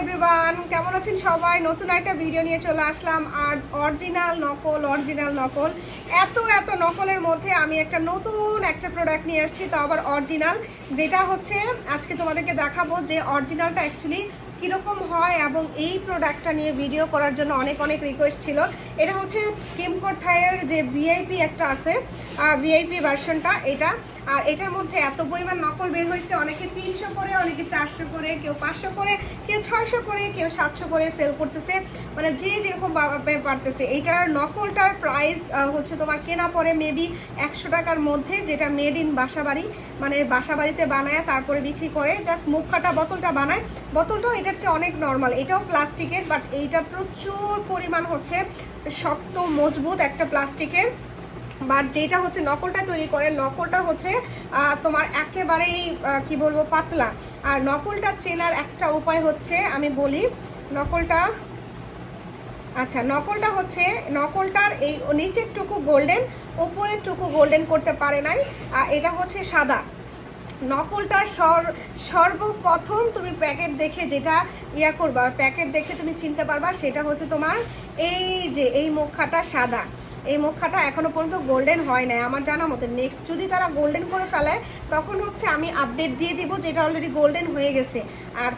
Everyone কেমন আছেন সবাই? নতুন একটা ভিডিও নিয়ে চলে আসলাম। আর অরিজিনাল নকল অরিজিনাল নকল। এত এত নকলের মধ্যে আমি একটা নতুন একটা প্রোডাক্ট নিয়ে আসছি, তো আবার অরিজিনাল যেটা হচ্ছে আজকে তোমাদেরকে দেখাবো যে অরিজিনালটা অ্যাকচুয়ালি কীরকম হয় এবং এই প্রোডাক্টটা নিয়ে ভিডিও করার জন্য অনেক অনেক রিকোয়েস্ট ছিল। এটা হচ্ছে কিমকোর থাইয়ের যে ভিআইপি একটা আছে ভিআইপি ভার্সনটা এটা। আর এটার মধ্যে এত পরিমাণ নকল বের হয়েছে, অনেকে তিনশো করে, অনেকে চারশো করে, কেউ পাঁচশো করে, কেউ ছয়শো করে, কেউ সাতশো করে সেল করতেছে। মানে যে যেরকম পারতেছে এইটার নকলটার প্রাইস হচ্ছে তোমার কেনা পরে মেবি একশো টাকার মধ্যে যেটা মেড ইন বাসাবাড়ি মানে বাসাবাড়িতে বানায়, তারপরে বিক্রি করে জাস্ট মুখ কাটা বোতলটা বানায়। বোতলটাও এটার চেয়ে অনেক নর্মাল এটাও প্লাস্টিকের বাট এইটা প্রচুর পরিমাণ হচ্ছে শক্ত, মজবুত একটা প্লাস্টিকের বাট যেটা হচ্ছে নকলটা তৈরি করে, নকলটা হচ্ছে তোমার একেবারেই কি বলব, পাতলা। আর নকলটা চেনার একটা উপায় হচ্ছে, আমি বলি, নকলটা আচ্ছা নকলটা হচ্ছে, নকলটার এই নিচের টুকু গোল্ডেন ওপরের টুকু গোল্ডেন করতে পারে নাই আর এটা হচ্ছে সাদা। নকলটার সর, সর্বপ্রথম তুমি প্যাকেট দেখে যেটা ইয়া করবা, প্যাকেট দেখে তুমি চিনতে পারবা, সেটা হচ্ছে তোমার এই যে, এই মুখাটা সাদা। এই মুখাটা এখনও পর্যন্ত গোল্ডেন হয় নাই। আমার জানা মতে নেক্সট যদি তারা গোল্ডেন করে ফেলে, তখন হচ্ছে আমি আপডেট দিয়ে দিব যেটা অলরেডি গোল্ডেন হয়ে গেছে। আর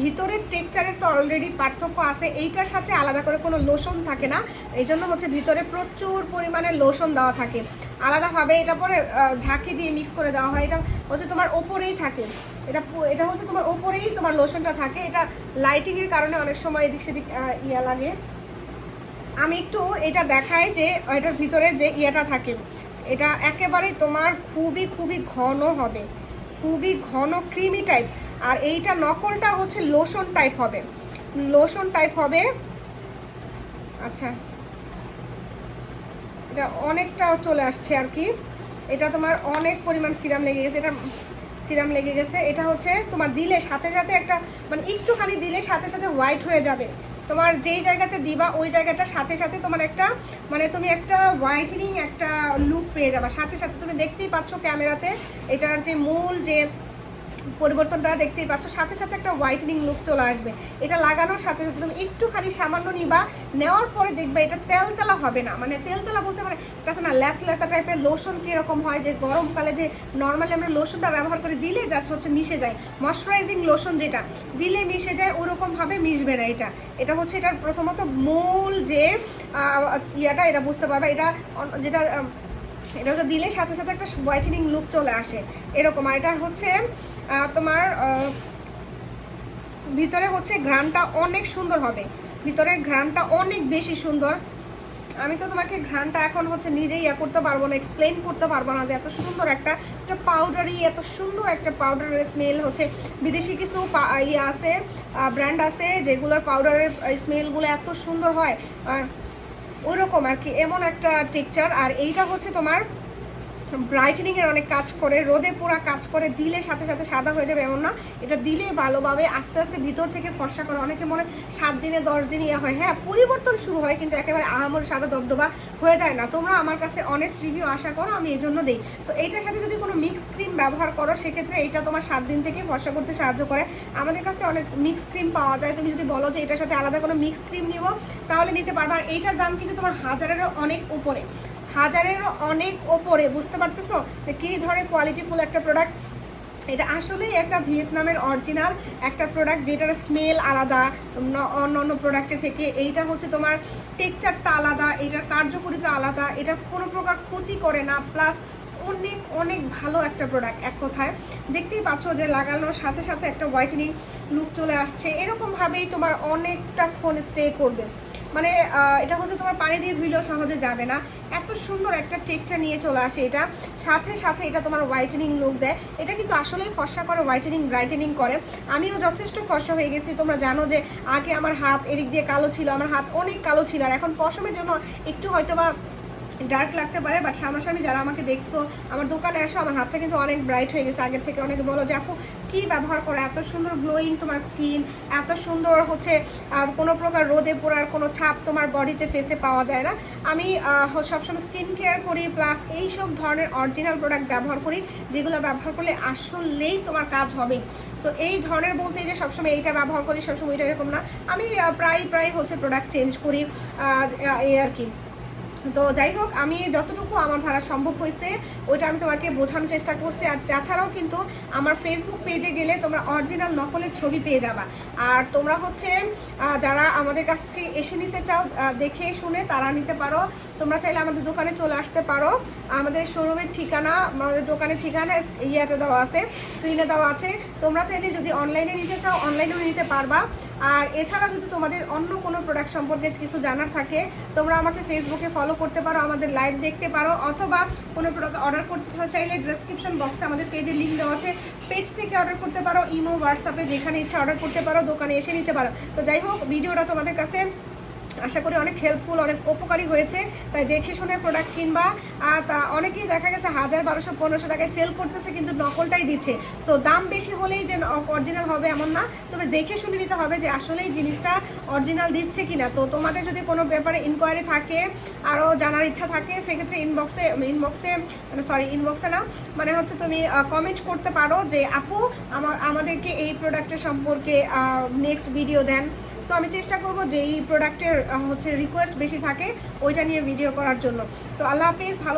ভিতরের টেক্সচারের তো অলরেডি পার্থক্য আছে। এইটার সাথে আলাদা করে কোনো লোশন থাকে না। এই জন্য হচ্ছে ভিতরে প্রচুর পরিমাণে লোশন দেওয়া থাকে। আলাদাভাবে এটা পরে ঝাঁকি দিয়ে মিক্স করে দেওয়া হয়। এটা হচ্ছে তোমার ওপরেই থাকে। এটা এটা হচ্ছে তোমার ওপরেই তোমার লোশনটা থাকে। এটা লাইটিংয়ের কারণে অনেক সময় এদিক সেদিক ইয়া লাগে। আমি একটু এটা দেখাই যে, এটার ভিতরে যে ইয়েটা থাকে, এটা একেবারে তোমার খুবই খুবই ঘন হবে। খুবই ঘন ক্রিমি টাইপ আর এইটা নকলটা হচ্ছে লোশন টাইপ হবে। লোশন টাইপ হবে আচ্ছা। এটা অনেকটা চলে আসছে আর কি। এটা তোমার অনেক পরিমাণ সিরাম লেগে গেছে। এটা সিরাম লেগে গেছে। এটা হচ্ছে তোমার দিলে সাথে সাথে একটা মানে একটুখানি দিলে সাথে সাথে হোয়াইট হয়ে যাবে। তোমার যেই জায়গাতে দিবা, ওই জায়গাটা সাথে সাথে তোমার একটা মানে তুমি একটা হোয়াইটেনিং একটা লুক পেয়ে যাবা। সাথে সাথে তুমি দেখতেই পাচ্ছ ক্যামেরাতে এটার যে মূল যে পরিবর্তনটা দেখতেই পাচ্ছ। সাথে সাথে একটা হোয়াইটেনিং লুক চলে আসবে। এটা লাগানোর সাথে সাথে তুমি একটুখানি সামান্য নিবা। নেওয়ার পরে দেখবে এটা তেলতেলা হবে না। মানে তেলতেলা বলতে মানে কাছে না ল্যাত ল্যাতা টাইপের লোশন কীরকম হয় যে গরমকালে যে নর্মালি আমরা লোশনটা ব্যবহার করে, দিলে জাস্ট হচ্ছে মিশে যায়। ময়শ্চারাইজিং লোশন যেটা, দিলে মিশে যায়, ওরকমভাবে মিশবে না এটা। এটা হচ্ছে এটার প্রথমত মূল যে ইয়াটা, এটা বুঝতে পারবে। এটা যেটা এটা দিলে সাথে সাথে একটা হোয়াইটেনিং লুক চলে আসে। এরকম। আর এটা হচ্ছে তোমার ভিতরে হচ্ছে ঘ্রাণটা অনেক সুন্দর হবে। ভিতরে ঘ্রাণটা অনেক বেশি সুন্দর। আমি তো তোমাকে ঘ্রাণটা এখন হচ্ছে নিজেই ইয়া করতে পারব না এক্সপ্লেন করতে পারব না যে এত সুন্দর একটা একটা পাউডারি এত সুন্দর একটা পাউডারের স্মেল হচ্ছে। বিদেশি কিছু ইয়ে আছে ব্র্যান্ড আছে যেগুলোর পাউডারের স্মেলগুলো এত সুন্দর হয়। আর ওইরকম আর কি, এমন একটা টেক্সচার আর এইটা হচ্ছে তোমার ব্রাইটেনিং এর অনেক কাজ করে, রোদে পোড়া কাজ করে, দিলে সাথে সাথে সাদা হয়ে যাবে এমন না। এটা দিলে ভালোভাবে আস্তে আস্তে ভিতর থেকে ফর্সা করে। অনেকে মনে সাত দিনে, দশ দিন ইয়ে হয়। হ্যাঁ পরিবর্তন শুরু হয় কিন্তু একেবারে আহামর সাদা দবদবা হয়ে যায় না। তোমরা আমার কাছে অনেস্ট রিভিউ আশা করো, আমি এই জন্য দিই। তো এইটার সাথে যদি কোনো মিক্স ক্রিম ব্যবহার করো, সেক্ষেত্রে এটা তোমার সাত দিন থেকে ফর্সা করতে সাহায্য করে। আমাদের কাছে অনেক মিক্স ক্রিম পাওয়া যায়। তুমি যদি বলো যে এটার সাথে আলাদা কোনো মিক্স ক্রিম নিব, তাহলে নিতে পারবে। আর এইটার দাম কিন্তু তোমার হাজারেরও অনেক উপরে। হাজারেরও অনেক ওপরে, বুঝতে পারতেছো? যে কী ধরনের কোয়ালিটিফুল একটা প্রোডাক্ট এটা আসলেই একটা ভিয়েতনামের অরিজিনাল একটা প্রোডাক্ট যেটার স্মেল আলাদা অন্য অন্য প্রোডাক্টের থেকে। এইটা হচ্ছে তোমার টেক্সচারটা আলাদা, এটার কার্যকরিতা আলাদা, এটা কোনো প্রকার ক্ষতি করে না। প্লাস অনেক অনেক ভালো একটা প্রোডাক্ট এক কথায়। দেখতেই পাচ্ছ যে লাগানোর সাথে সাথে একটা হোয়াইটেনিং লুক চলে আসছে। এরকমভাবেই তোমার অনেকটাক্ষণ স্টে করবে। মানে এটা হচ্ছে তোমার পানি দিয়ে ধুইলেও সহজে যাবে না। এত সুন্দর একটা টেকচার নিয়ে চলে আসে এটা। সাথে সাথে এটা তোমার হোয়াইটেনিং লুক দেয়। এটা কিন্তু আসলেই ফর্সা করে হোয়াইটেনিং ব্রাইটেনিং করে। আমিও যথেষ্ট ফর্সা হয়ে গেছি। তোমরা জানো যে আগে আমার হাত এদিক দিয়ে কালো ছিল, আমার হাত অনেক কালো ছিল। আর এখন পশমের জন্য একটু হয়তো বা ডার্ক লাগতে পারে বাট সামনাসামনি যারা আমাকে দেখছ, আমার দোকানে এসো, আমার হাতটা কিন্তু অনেক ব্রাইট হয়ে গেছে। আগের থেকে অনেকে বলো যে, আপু, কী ব্যবহার করো? এত সুন্দর গ্লোয়িং তোমার স্কিন এত সুন্দর হচ্ছে কোনো প্রকার রোদে পড়ার কোনো ছাপ তোমার বডিতে ফেসে পাওয়া যায় না। আমি সবসময় স্কিন কেয়ার করি প্লাস এইসব ধরনের অরিজিনাল প্রোডাক্ট ব্যবহার করি, যেগুলো ব্যবহার করলে আসলেই তোমার কাজ হবে। সো এই ধরনের বলতে যে, সবসময় এইটা ব্যবহার করি, সবসময় এটা এরকম না। আমি প্রায় প্রায় হচ্ছে প্রোডাক্ট চেঞ্জ করি এই আর কি। তো যাই হোক, আমি যতটুকু আমার ধারা সম্ভব হয়েছে, ওইটা আমি তোমাকে বোঝানোর চেষ্টা করছি। আর তাছাড়াও কিন্তু আমার ফেসবুক পেজে গেলে তোমরা অরিজিনাল নকলের ছবি পেয়ে যাবা। আর তোমরা হচ্ছে যারা আমাদের কাছ থেকে এসে নিতে চাও দেখে শুনে তারা নিতে পারো। তোমরা চাইলে আমাদের দোকানে চলে আসতে পারো। আমাদের শোরুমের ঠিকানা, আমাদের দোকানের ঠিকানা ইয়েতে দেওয়া আছে স্ক্রিনে দেওয়া আছে। তোমরা চাইলে যদি অনলাইনে নিতে চাও অনলাইনেও নিতে পারবা। আর এছাড়া যদি তোমাদের অন্য কোনো প্রোডাক্ট সম্পর্কে কিছু জানার থাকে, তোমরা আমাকে ফেসবুকে ফলো করতে পারো, আমাদের লাইভ দেখতে পারো, অথবা কোনো প্রোডাক্ট অর্ডার করতে চাইলে ডেসক্রিপশন বক্সে আমাদের পেজে লিঙ্ক দেওয়া আছে। পেজ থেকে অর্ডার করতে পারো ইমো হোয়াটসঅ্যাপে যেখানে ইচ্ছা অর্ডার করতে পারো, দোকানে এসে নিতে পারো। তো যাই হোক, ভিডিওটা তোমাদের কাছে আশা করি অনেক হেল্পফুল অনেক উপকারী হয়েছে। তাই দেখে শুনে প্রোডাক্ট কিনবা। আর তা অনেকেই দেখা গেছে হাজার বারোশো, পনেরোশো টাকায় সেল করতেছে, কিন্তু নকলটাই দিচ্ছে। সো দাম বেশি হলেই যে অরিজিনাল হবে এমন না। তবে দেখে শুনে নিতে হবে যে আসলে এই জিনিসটা অরিজিনাল দিচ্ছে কি না তো তোমাদের যদি কোনো ব্যাপারে ইনকোয়ারি থাকে, আরও জানার ইচ্ছা থাকে, সেক্ষেত্রে ইনবক্সে ইনবক্সে মানে সরি ইনবক্সে না। মানে হচ্ছে তুমি কমেন্ট করতে পারো যে, আপু আমাদেরকে এই প্রোডাক্টের সম্পর্কে নেক্সট ভিডিও দেন। সো আমি চেষ্টা করব যে এই প্রোডাক্টের হচ্ছে রিকোয়েস্ট বেশি থাকে ওইটা নিয়ে ভিডিও করার জন্য। সো আল্লাহ হাফিজ ভালো